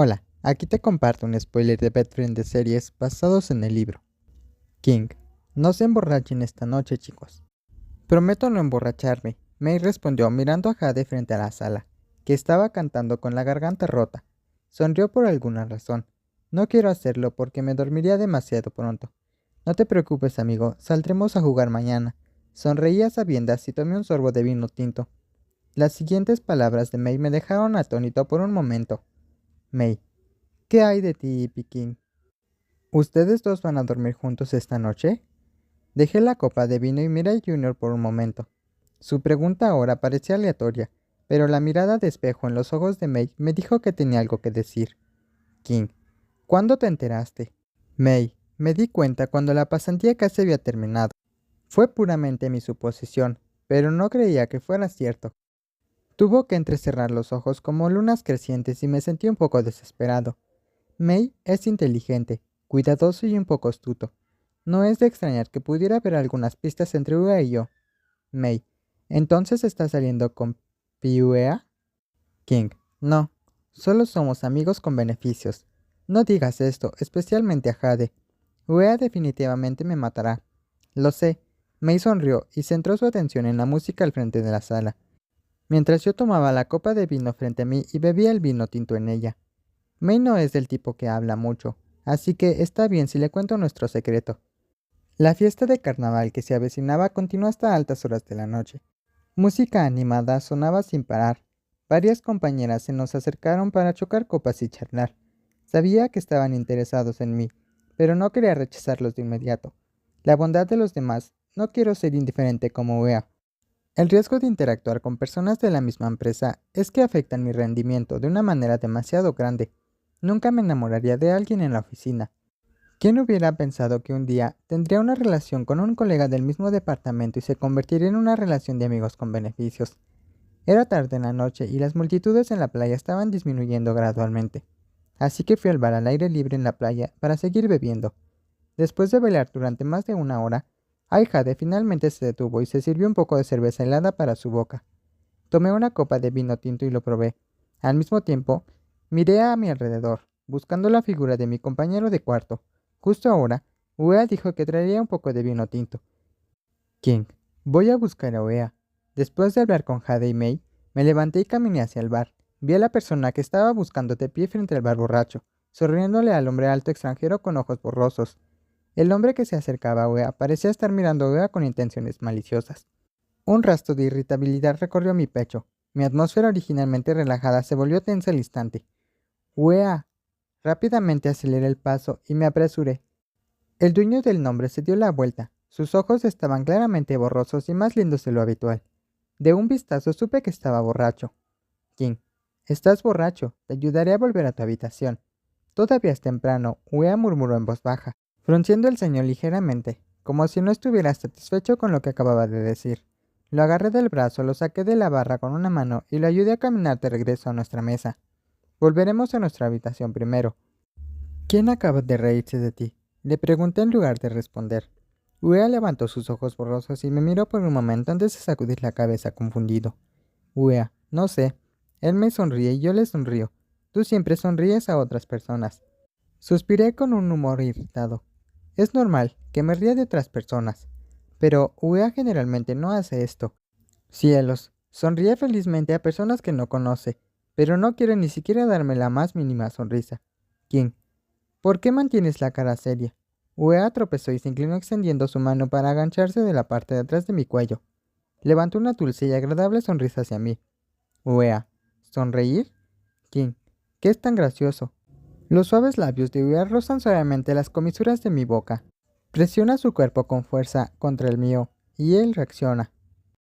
Hola, aquí te comparto un spoiler de Bedfriend de series basados en el libro. King, no se emborrachen esta noche, chicos. Prometo no emborracharme, May respondió mirando a Jade frente a la sala, que estaba cantando con la garganta rota. Sonrió por alguna razón. No quiero hacerlo porque me dormiría demasiado pronto. No te preocupes, amigo, saldremos a jugar mañana. Sonreí a sabiendas y tomé un sorbo de vino tinto. Las siguientes palabras de May me dejaron atónito por un momento. May. ¿Qué hay de ti, Piquín? ¿Ustedes dos van a dormir juntos esta noche? Dejé la copa de vino y miré a Junior por un momento. Su pregunta ahora parecía aleatoria, pero la mirada de espejo en los ojos de May me dijo que tenía algo que decir. King. ¿Cuándo te enteraste? May. Me di cuenta cuando la pasantía casi había terminado. Fue puramente mi suposición, pero no creía que fuera cierto. Tuvo que entrecerrar los ojos como lunas crecientes y me sentí un poco desesperado. May es inteligente, cuidadoso y un poco astuto. No es de extrañar que pudiera haber algunas pistas entre Uea y yo. May, ¿entonces está saliendo con Piuea? King, no, solo somos amigos con beneficios. No digas esto, especialmente a Jade. Uea definitivamente me matará. Lo sé. May sonrió y centró su atención en la música al frente de la sala mientras yo tomaba la copa de vino frente a mí y bebía el vino tinto en ella. May no es del tipo que habla mucho, así que está bien si le cuento nuestro secreto. La fiesta de carnaval que se avecinaba continuó hasta altas horas de la noche. Música animada sonaba sin parar. Varias compañeras se nos acercaron para chocar copas y charlar. Sabía que estaban interesados en mí, pero no quería rechazarlos de inmediato. La bondad de los demás, no quiero ser indiferente como vea. El riesgo de interactuar con personas de la misma empresa es que afectan mi rendimiento de una manera demasiado grande. Nunca me enamoraría de alguien en la oficina. ¿Quién hubiera pensado que un día tendría una relación con un colega del mismo departamento y se convertiría en una relación de amigos con beneficios? Era tarde en la noche y las multitudes en la playa estaban disminuyendo gradualmente. Así que fui al bar al aire libre en la playa para seguir bebiendo. Después de bailar durante más de una hora, Jade finalmente se detuvo y se sirvió un poco de cerveza helada para su boca. Tomé una copa de vino tinto y lo probé. Al mismo tiempo, miré a mi alrededor, buscando la figura de mi compañero de cuarto. Justo ahora, Uea dijo que traería un poco de vino tinto. King, voy a buscar a Uea. Después de hablar con Jade y May, me levanté y caminé hacia el bar. Vi a la persona que estaba buscando de pie frente al bar borracho, sonriéndole al hombre alto extranjero con ojos borrosos. El hombre que se acercaba a Wea parecía estar mirando a Wea con intenciones maliciosas. Un rastro de irritabilidad recorrió mi pecho. Mi atmósfera originalmente relajada se volvió tensa al instante. Wea. Rápidamente aceleré el paso y me apresuré. El dueño del nombre se dio la vuelta. Sus ojos estaban claramente borrosos y más lindos de lo habitual. De un vistazo supe que estaba borracho. King, estás borracho. Te ayudaré a volver a tu habitación. Todavía es temprano, Wea murmuró en voz baja frunciendo el ceño ligeramente, como si no estuviera satisfecho con lo que acababa de decir. Lo agarré del brazo, lo saqué de la barra con una mano y lo ayudé a caminar de regreso a nuestra mesa. Volveremos a nuestra habitación primero. ¿Quién acaba de reírse de ti? Le pregunté en lugar de responder. Uea levantó sus ojos borrosos y me miró por un momento antes de sacudir la cabeza confundido. Uea, no sé. Él me sonríe y yo le sonrío. Tú siempre sonríes a otras personas. Suspiré con un humor irritado. Es normal que me ría de otras personas, pero UEA generalmente no hace esto. Cielos, sonríe felizmente a personas que no conoce, pero no quiere ni siquiera darme la más mínima sonrisa. ¿Quién? ¿Por qué mantienes la cara seria? UEA tropezó y se inclinó extendiendo su mano para agancharse de la parte de atrás de mi cuello. Levantó una dulce y agradable sonrisa hacia mí. UEA, ¿sonreír? ¿Quién? ¿Qué es tan gracioso? Los suaves labios de Uea rozan suavemente las comisuras de mi boca. Presiona su cuerpo con fuerza contra el mío, y él reacciona.